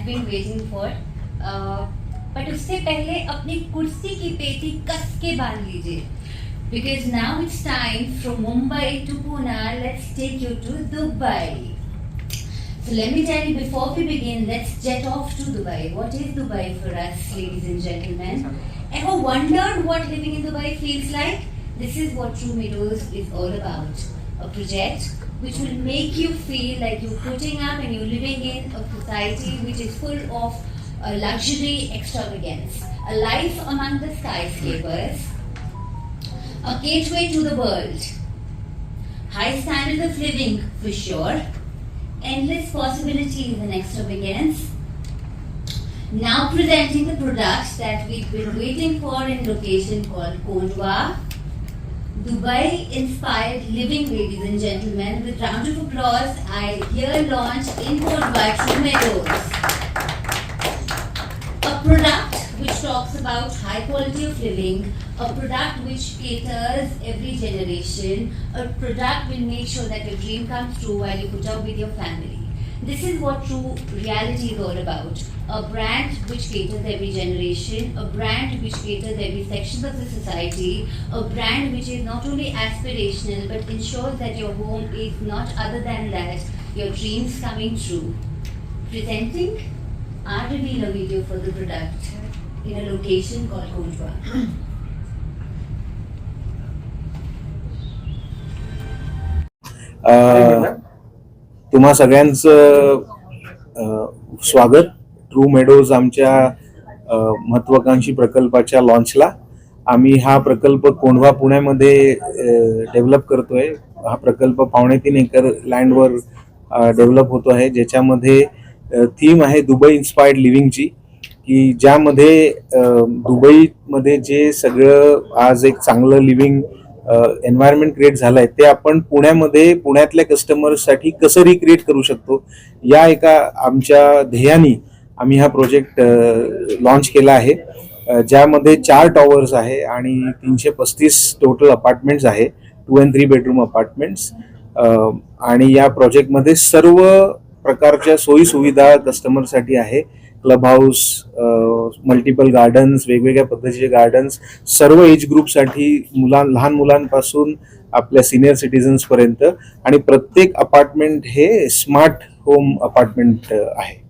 I've been waiting for. Uh, but उससे पहले अपनी कुर्सी की पेटी कस के बांध लीजिए because now it's time from Mumbai to Pune. Let's take you to Dubai. So let me tell you before we begin, let's jet off to Dubai. What is Dubai for us, ladies and gentlemen? Ever wondered what living in Dubai feels like? This is what True Meadows is all about. Project which will make you feel like you're putting up and you're living in a society which is full of uh, luxury extravagance. A life among the skyscrapers. A gateway to the world. High standards of living for sure. Endless possibilities and extravagance. Now presenting the product that we've been waiting for in location called Kondwa. Dubai inspired living, ladies and gentlemen. With round of applause, I here launch in by Meadows. A product which talks about high quality of living, a product which caters every generation, a product will make sure that your dream comes true while you put up with your family. This is what true reality is all about. A brand which caters every generation, a brand which caters every section of the society, a brand which is not only aspirational but ensures that your home is not other than that, your dreams coming true. Presenting our reveal a video for the product in a location called Kondwa. A, uh, तुम्हा सगळ्यांचं स्वागत. True meadows आमच्या महत्वाकांक्षी प्रकल्पाच्या लॉन्चला आम्ही हा प्रकल्प कोंढवा पुण्यामध्ये डेव्हलप करतोय. हा प्रकल्प पावणे तीन एकर लँडवर डेव्हलप होतो आहे. ज्याच्यामध्ये थीम आहे दुबई इन्स्पायर्ड लिव्हिंगची की ज्यामध्ये दुबईमध्ये जे सगळं आज एक चांगलं लिव्हिंग एन्व्हायरमेंट क्रिएट झालंय ते आपण पुण्यामध्ये पुण्यातल्या कस्टमर्ससाठी कसं रिक्रिएट करू शकतो? या एका आमच्या ध्येयाने आम्ही हा प्रोजेक्ट लॉन्च केला आहे. ज्यामध्ये चार टॉवर्स आहे आणि तीनशे पस्तीस टोटल अपार्टमेंट्स आहे two and three bedroom apartments आणि या प्रोजेक्टमध्ये सर्व प्रकारच्या सोयी सुविधा कस्टमरसाठी आहे. क्लब हाऊस मल्टिपल गार्डन्स वेगवेगळ्या पद्धतीचे गार्डन्स सर्व एज ग्रुपसाठी मुलां लहान मुलांपासून आपल्या सिनियर सिटीजन्सपर्यंत आणि प्रत्येक अपार्टमेंट हे स्मार्ट होम अपार्टमेंट आहे.